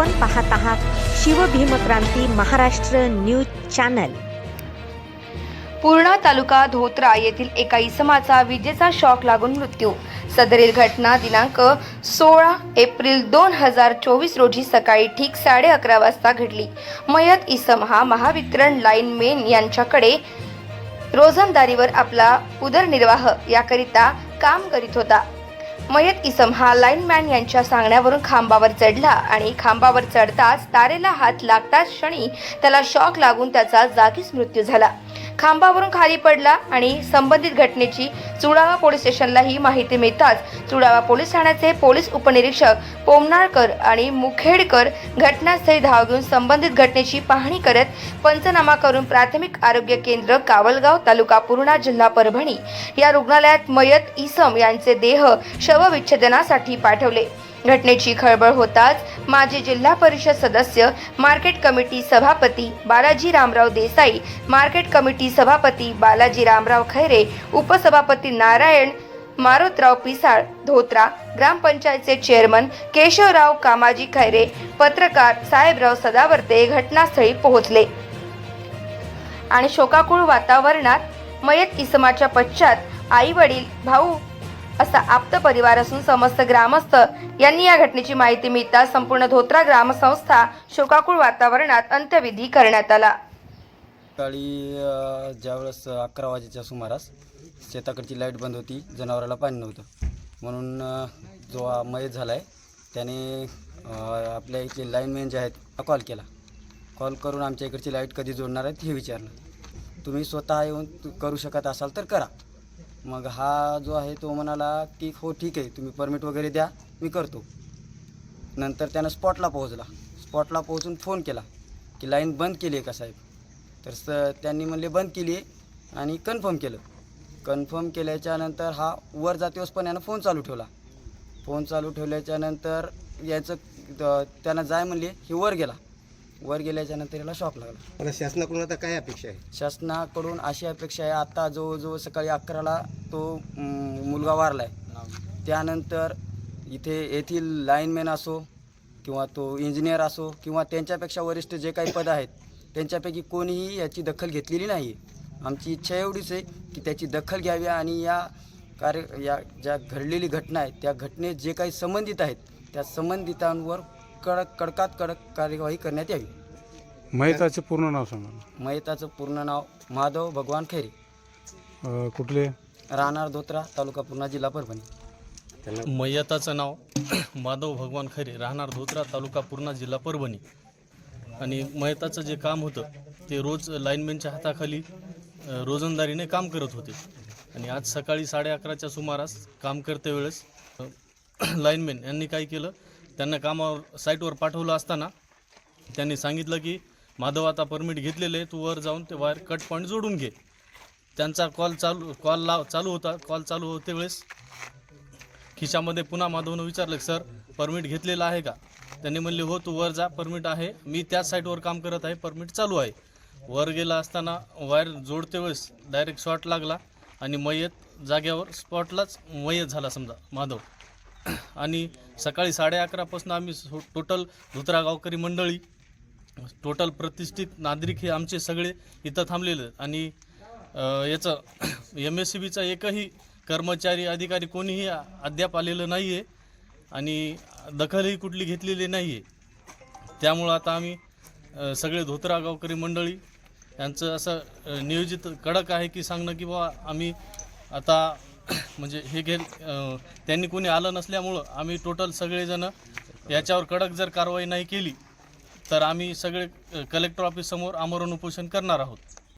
आपण पाहत आहात शिवभीमक्रांती महाराष्ट्र न्यूज चॅनल. पूर्णा तालुका धोत्रा येथील एका इसमाचा विजेचा शॉक लागून मृत्यू. सदरील घटना दिनांक सोळा एप्रिल दोन हजार चोवीस रोजी सकाळी ठीक साडे अकरा वाजता घडली. मयत इसम हा महावितरण लाईन मेन यांच्याकडे रोजंदारीवर आपला उदरनिर्वाह याकरिता काम करीत होता. मयत इसम हा लाईनमॅन यांच्या सांगण्यावरून खांबावर चढला आणि खांबावर चढताच तारेला हात लागताच क्षणी त्याला शॉक लागून त्याचा जागीच मृत्यू झाला. खांबावरून खाली पडला आणि संबंधित घटनेची चुडावा पोलीस स्टेशनला ही माहिती मिळताच चुडावा पोलीस ठाण्याचे पोलीस उपनिरीक्षक पोमनाळकर आणि मुखेडकर घटनास्थळी धाव घेऊन संबंधित घटनेची पाहणी करत पंचनामा करून प्राथमिक आरोग्य केंद्र कावलगाव तालुका पूर्णा जिल्हा परभणी या रुग्णालयात मयत इसम यांचे देह शवविच्छेदनासाठी पाठवले. घटनेची खळबळ होताच माजी जिल्हा परिषद सदस्य मार्केट कमिटी सभापती बालाजी रामराव देसाई मार्केट कमिटी सभापती बालाजी रामराव खैरे उपसभापती नारायण मारुतराव पिसाळ धोत्रा ग्रामपंचायतचे चेअरमन केशवराव कामाजी खैरे पत्रकार साहेबराव सदावर्ते घटनास्थळी पोहोचले. आणि शोकाकुळ वातावरणात मयत इसमाच्या पश्चात आई वडील भाऊ असा आप्त परिवार असून समस्त ग्रामस्थ यांनी या घटनेची माहिती मिळता संपूर्ण धोत्रा ग्रामसंस्था शोकाकुळ वातावरणात अंत्यविधी करण्यात आला. सकाळी ज्यावेळेस अकरा वाजेच्या सुमारास शेताकडची लाइट बंद होती जनावराला पाणी नव्हतं. म्हणून जो हा मयत झाला आहे त्याने आपल्या इथले लाईनमॅन जे आहेत कॉल केला. कॉल करून आमच्या इकडची लाइट कधी जोडणार आहेत हे विचारलं. तुम्ही स्वतः येऊन करू शकत असाल तर करा. मग हा जो आहे तो म्हणाला की हो ठीक आहे तुम्ही परमिट वगैरे द्या मी करतो. नंतर त्यानं स्पॉटला पोहोचला. स्पॉटला पोहोचून फोन केला की लाईन बंद केली आहे का साहेब? तर स त्यांनी म्हणले बंद केली आहे आणि कन्फर्म केलं. कन्फर्म केल्याच्यानंतर हा वर जातेवस पण यानं फोन चालू ठेवला. फोन चालू ठेवल्याच्या नंतर याचं त्यांना जाय म्हणले हे वर गेला. वर गेल्याच्यानंतर याला शॉक लागला. मला शासनाकडून आता काय अपेक्षा आहे? शासनाकडून अशी अपेक्षा आहे आता जवळजवळ सकाळी अकराला तो मुलगा वारला आहे त्यानंतर इथे येथील लाईनमॅन असो किंवा तो इंजिनियर असो किंवा त्यांच्यापेक्षा वरिष्ठ जे काही पद आहेत त्यांच्यापैकी कोणीही याची दखल घेतलेली नाही आमची इच्छा एवढीच आहे की त्याची दखल घ्यावी आणि या कार्य या ज्या घडलेली घटना आहे त्या घटनेत जे काही संबंधित आहेत त्या संबंधितांवर कडक कडकात कडक कार्यवाही करण्यात यावी. मयताचे पूर्ण नाव सांगा. मयताचं पूर्ण नाव माधव भगवान खैरे. अ, कुठले? राहणार धोत्रा तालुका पूर्णा जिल्हा परभणी. मयताचं नाव माधव भगवान खरे राहणार धोत्रा तालुका पूर्णा जिल्हा परभणी. आणि मयताचं जे काम होतं ते रोज लाईनमॅनच्या हाताखाली अ, रोजंदारीने काम करत होते. आणि आज सकाळी साडे अकराच्या सुमारास काम करते वेळेस लाईनमॅन यांनी काय केलं त्यांना कामावर साईटवर पाठवलं असताना त्यांनी सांगितलं की माधव आता परमिट घेतलेलं आहे तू वर जाऊन ते वायर कट पॉईंट जोडून घे. त्यांचा कॉल चालू कॉल लाव चालू होता कॉल चालू होते वेळेस खिशामध्ये पुन्हा माधवनं विचारलं सर परमिट घेतलेलं आहे का? त्यांनी म्हणले हो तू वर जा परमिट आहे. मी त्याच साईटवर काम करत आहे परमिट चालू आहे. वर गेला असताना वायर जोडते वेळेस डायरेक्ट शॉट लागला आणि मयत जाग्यावर स्पॉटलाच मयत झाला समजा माधव. आणि सकाळी साडे अकरापासून आम्ही सो- टोटल धुतरा गावकरी मंडळी टोटल प्रतिष्ठित नागरिक हे आमचे सगळे इथं थांबलेले आणि याचं एम एस सी बीचा एकही कर्मचारी अधिकारी कोणीही अद्याप आलेलं नाही आहे आणि दखलही कुठली घेतलेली नाही आहे त्यामुळं आता आम्ही सगळे धोत्रा गावकरी मंडळी यांचं असं नियोजित कडक आहे की सांगणं की बाबा आम्ही आता म्हणजे हे घे त्यांनी कोणी आलं नसल्यामुळं आम्ही टोटल सगळेजणं याच्यावर कडक जर कारवाई नाही केली तर आम्ही सगळे कलेक्टर ऑफिससमोर आमरण उपोषण करणार आहोत.